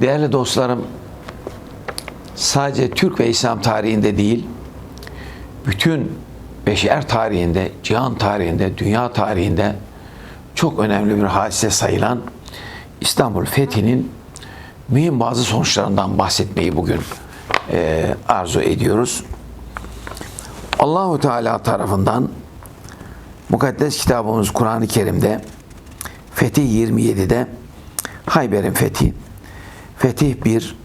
Değerli dostlarım, sadece Türk ve İslam tarihinde değil, bütün beşer tarihinde, cihan tarihinde, dünya tarihinde çok önemli bir hadise sayılan İstanbul fethinin mühim bazı sonuçlarından bahsetmeyi bugün e, arzu ediyoruz. Allahu Teala tarafından mukaddes kitabımız Kur'an-ı Kerim'de Fetih 27'de Hayber'in fethi, Fetih 1,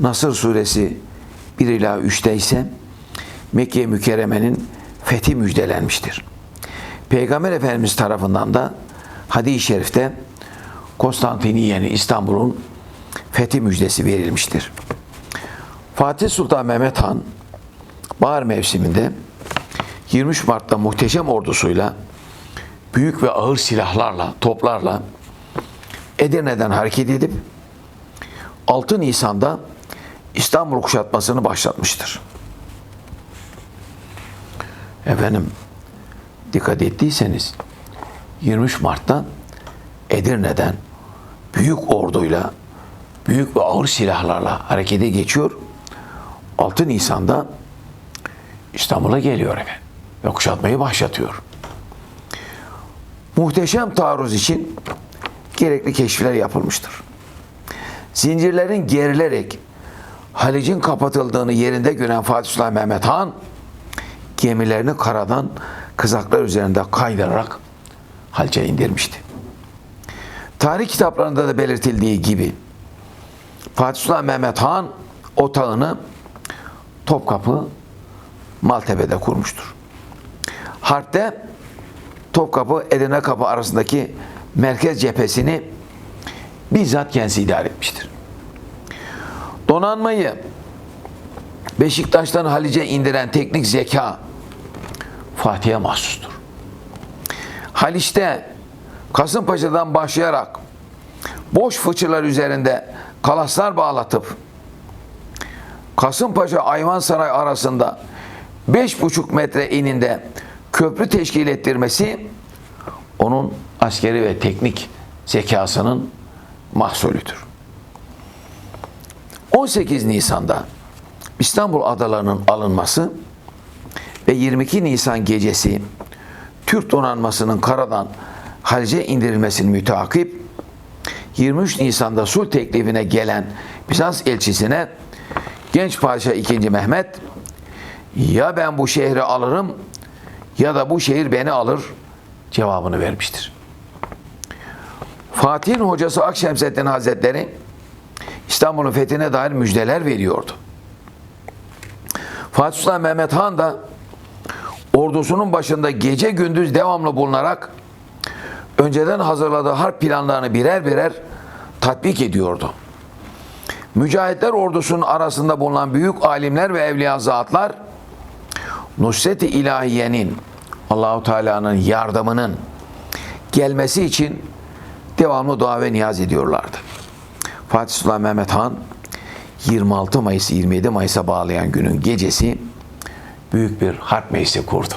Nasır suresi 1 ila 3'te ise Mekke mükerremenin fethi müjdelenmiştir. Peygamber Efendimiz tarafından da hadis-i şerifte Konstantiniye'nin İstanbul'un fethi müjdesi verilmiştir. Fatih Sultan Mehmet Han bahar mevsiminde 23 Mart'ta muhteşem ordusuyla büyük ve ağır silahlarla, toplarla Edirne'den hareket edip 6 Nisan'da İstanbul kuşatmasını başlatmıştır. Efendim dikkat ettiyseniz 23 Mart'ta Edirne'den büyük orduyla, büyük ve ağır silahlarla harekete geçiyor. 6 Nisan'da İstanbul'a geliyor efendim ve kuşatmayı başlatıyor. Muhteşem taarruz için gerekli keşifler yapılmıştır. Zincirlerin gerilerek Halic'in kapatıldığını yerinde gören Fatih Sultan Mehmet Han gemilerini karadan kızaklar üzerinde kaydırarak Haliç'e indirmişti. Tarih kitaplarında da belirtildiği gibi Fatih Sultan Mehmet Han otağını Topkapı Maltepe'de kurmuştur. Harp'te Topkapı Edirne Kapı arasındaki merkez cephesini bizzat kendisi idare etmiştir. Donanmayı Beşiktaş'tan Halice indiren teknik zeka Fatih'e mahsustur. Haliç'te Kasımpaşa'dan başlayarak boş fıçılar üzerinde kalaslar bağlatıp Kasımpaşa Ayvansaray arasında 5,5 metre eninde köprü teşkil ettirmesi onun askeri ve teknik zekasının mahsulüdür. 18 Nisan'da İstanbul adalarının alınması ve 22 Nisan gecesi Türk donanmasının karadan Halice indirilmesinin müteakip 23 Nisan'da sulh teklifine gelen Bizans elçisine genç padişah 2. Mehmet ya ben bu şehri alırım ya da bu şehir beni alır cevabını vermiştir. Fatih'in hocası Akşemseddin Hazretleri İstanbul'un fethine dair müjdeler veriyordu. Fatih Sultan Mehmet Han da ordusunun başında gece gündüz devamlı bulunarak önceden hazırladığı harp planlarını birer birer tatbik ediyordu. Mücahitler ordusunun arasında bulunan büyük alimler ve evliya zatlar Nusret-i İlahiye'nin Allahu Teala'nın yardımının gelmesi için devamlı dua ve niyaz ediyorlardı. Fatih Sultan Mehmet Han 26 Mayıs 27 Mayıs'a bağlayan günün gecesi büyük bir harp meclisi kurdu.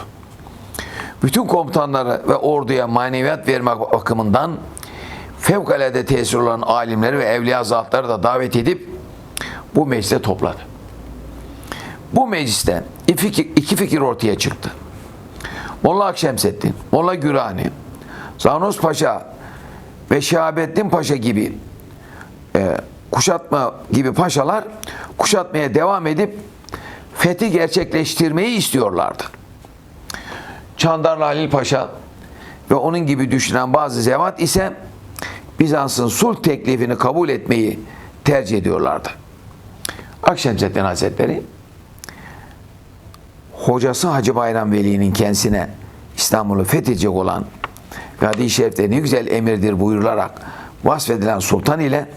Bütün komutanları ve orduya maneviyat vermek bakımından fevkalade tesir olan alimleri ve evliya zatları da davet edip bu meclise topladı. Bu mecliste iki fikir, iki fikir ortaya çıktı. Molla Akşemseddin, Molla Gürani, Zanos Paşa ve Şahabettin Paşa gibi e, kuşatma gibi paşalar kuşatmaya devam edip fethi gerçekleştirmeyi istiyorlardı. Çandarlı Halil Paşa ve onun gibi düşünen bazı zevat ise Bizans'ın sulh teklifini kabul etmeyi tercih ediyorlardı. Akşemseddin Hazretleri hocası Hacı Bayram Veli'nin kendisine İstanbul'u fethedecek olan ve hadis-i şerifte ne güzel emirdir buyurularak vasfedilen sultan ile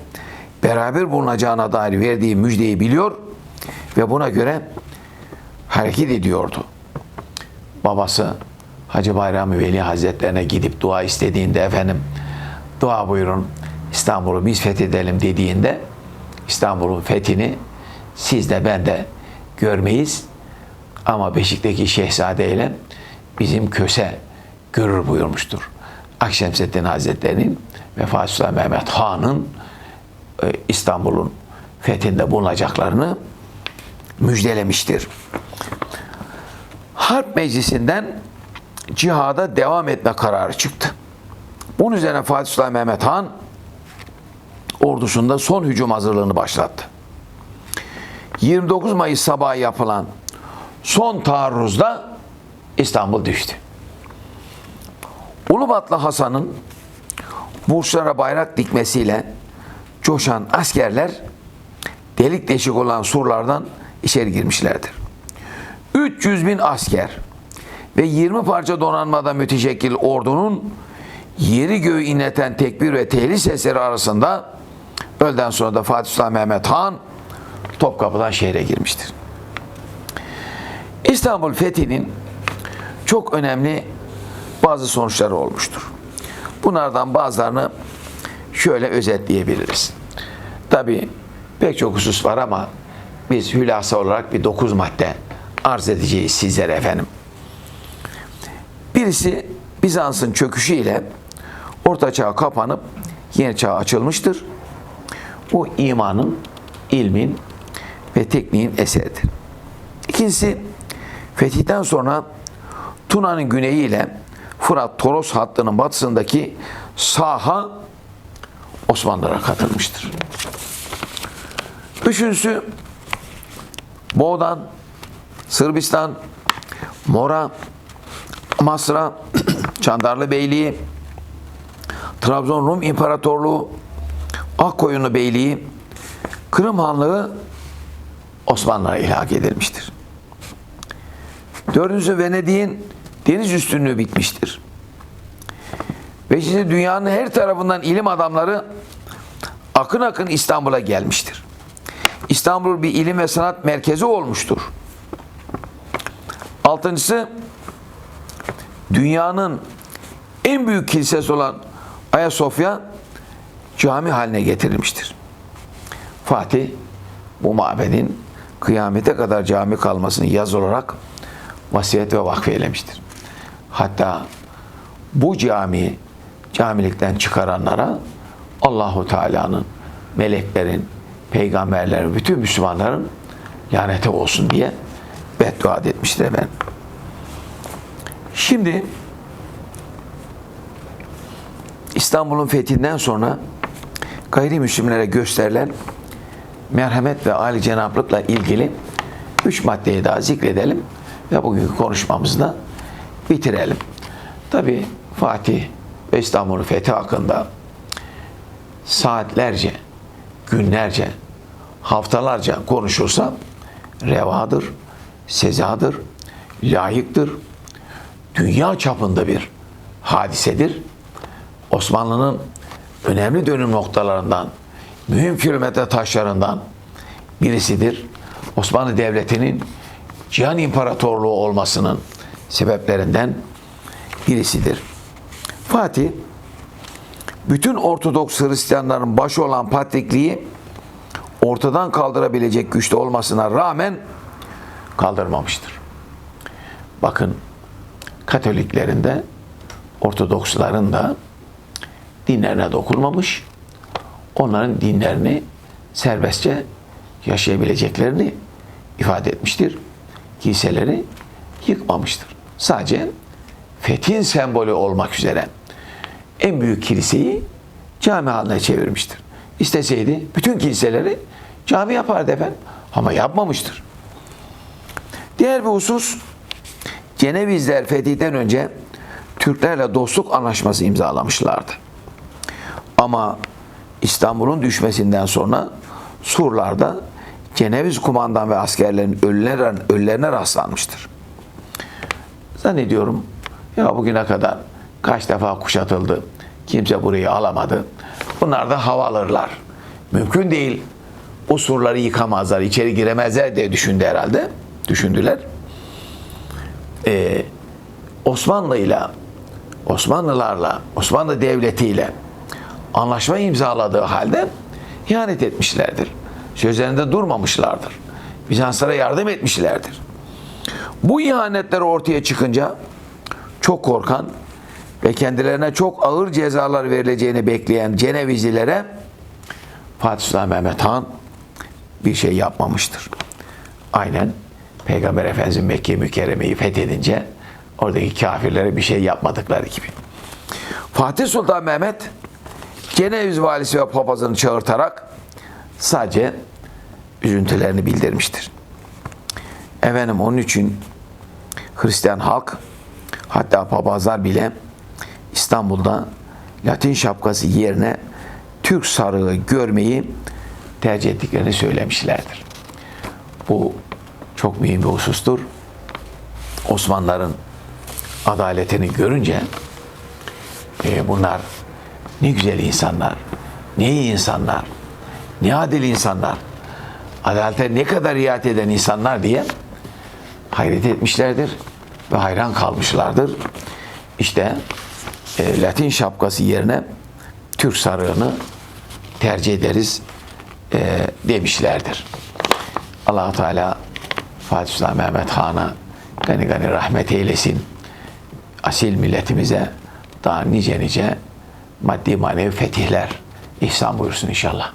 beraber bulunacağına dair verdiği müjdeyi biliyor ve buna göre hareket ediyordu. Babası Hacı Bayram Veli Hazretlerine gidip dua istediğinde efendim dua buyurun İstanbul'u biz fethedelim dediğinde İstanbul'un fethini siz de ben de görmeyiz ama Beşik'teki şehzade ile bizim köse görür buyurmuştur. Akşemseddin Hazretleri'nin ve Fatih Sultan Mehmet Han'ın e, İstanbul'un fethinde bulunacaklarını müjdelemiştir. Harp Meclisi'nden cihada devam etme kararı çıktı. Bunun üzerine Fatih Sultan Mehmet Han ordusunda son hücum hazırlığını başlattı. 29 Mayıs sabahı yapılan son taarruzda İstanbul düştü. Ulubatlı Hasan'ın burçlara bayrak dikmesiyle coşan askerler delik deşik olan surlardan içeri girmişlerdir. 300 bin asker ve 20 parça donanmada müteşekkil ordunun yeri göğü inleten tekbir ve tehlis sesleri arasında öğleden sonra da Fatih Sultan Mehmet Han Topkapı'dan şehre girmiştir. İstanbul fethinin çok önemli bazı sonuçları olmuştur. Bunlardan bazılarını şöyle özetleyebiliriz. Tabi pek çok husus var ama biz hülasa olarak bir dokuz madde arz edeceğiz sizlere efendim. Birisi Bizans'ın çöküşüyle Orta Çağ kapanıp yeni çağ açılmıştır. Bu imanın, ilmin ve tekniğin eseridir. İkincisi fetihten sonra Tuna'nın güneyi ile Fırat Toros hattının batısındaki saha Osmanlılara katılmıştır. Üçüncüsü Boğdan, Sırbistan, Mora, Masra, Çandarlı Beyliği, Trabzon Rum İmparatorluğu, Akkoyunlu Beyliği, Kırım Hanlığı Osmanlılara ilhak edilmiştir. Dördüncüsü Venedik'in deniz üstünlüğü bitmiştir. Beşincisi dünyanın her tarafından ilim adamları akın akın İstanbul'a gelmiştir. İstanbul bir ilim ve sanat merkezi olmuştur. Altıncısı dünyanın en büyük kilisesi olan Ayasofya cami haline getirilmiştir. Fatih bu mabedin kıyamete kadar cami kalmasını yaz olarak vasiyet ve vakfeylemiştir. Hatta bu cami camilikten çıkaranlara Allahu Teala'nın, meleklerin, peygamberlerin, bütün Müslümanların laneti olsun diye beddua etmiştir efendim. Şimdi İstanbul'un fethinden sonra gayrimüslimlere gösterilen merhamet ve âli cenaplıkla ilgili üç maddeyi daha zikredelim ve bugünkü konuşmamızı da bitirelim. Tabi Fatih ve İstanbul'un fethi hakkında saatlerce, günlerce, haftalarca konuşulsa revadır, sezadır, layıktır, dünya çapında bir hadisedir. Osmanlı'nın önemli dönüm noktalarından, mühim kilometre taşlarından birisidir. Osmanlı Devleti'nin Cihan İmparatorluğu olmasının sebeplerinden birisidir. Fatih, bütün Ortodoks Hristiyanların başı olan Patrikliği ortadan kaldırabilecek güçte olmasına rağmen kaldırmamıştır. Bakın Katoliklerin de Ortodoksların da dinlerine dokunmamış. Onların dinlerini serbestçe yaşayabileceklerini ifade etmiştir. Kiliseleri yıkmamıştır. Sadece fethin sembolü olmak üzere en büyük kiliseyi cami haline çevirmiştir. İsteseydi bütün kiliseleri cami yapardı efendim. Ama yapmamıştır. Diğer bir husus Cenevizler fethiden önce Türklerle dostluk anlaşması imzalamışlardı. Ama İstanbul'un düşmesinden sonra surlarda Ceneviz kumandan ve askerlerin ölülerine, ölülerine rastlanmıştır. Zannediyorum ya bugüne kadar kaç defa kuşatıldı. Kimse burayı alamadı. Bunlar da havalırlar. Mümkün değil. O surları yıkamazlar, içeri giremezler diye düşündü herhalde. Düşündüler. Ee, Osmanlı'yla, Osmanlılarla, Osmanlı Devleti'yle anlaşma imzaladığı halde ihanet etmişlerdir. Sözlerinde durmamışlardır. Bizanslara yardım etmişlerdir. Bu ihanetler ortaya çıkınca çok korkan ve kendilerine çok ağır cezalar verileceğini bekleyen Cenevizlilere Fatih Sultan Mehmet Han bir şey yapmamıştır. Aynen Peygamber Efendimiz Mekke mükerremeyi fethedince oradaki kafirlere bir şey yapmadıkları gibi. Fatih Sultan Mehmet Ceneviz valisi ve papazını çağırtarak sadece üzüntülerini bildirmiştir. Efendim onun için Hristiyan halk hatta papazlar bile İstanbul'da Latin şapkası yerine Türk sarığı görmeyi tercih ettiklerini söylemişlerdir. Bu çok mühim bir husustur. Osmanlıların adaletini görünce e, bunlar ne güzel insanlar, ne iyi insanlar, ne adil insanlar, adalete ne kadar riayet eden insanlar diye hayret etmişlerdir ve hayran kalmışlardır. İşte e, Latin şapkası yerine Türk sarığını tercih ederiz e, demişlerdir. allah Teala Fatih Sultan Mehmet Han'a gani gani rahmet eylesin. Asil milletimize daha nice nice maddi manevi fetihler ihsan buyursun inşallah.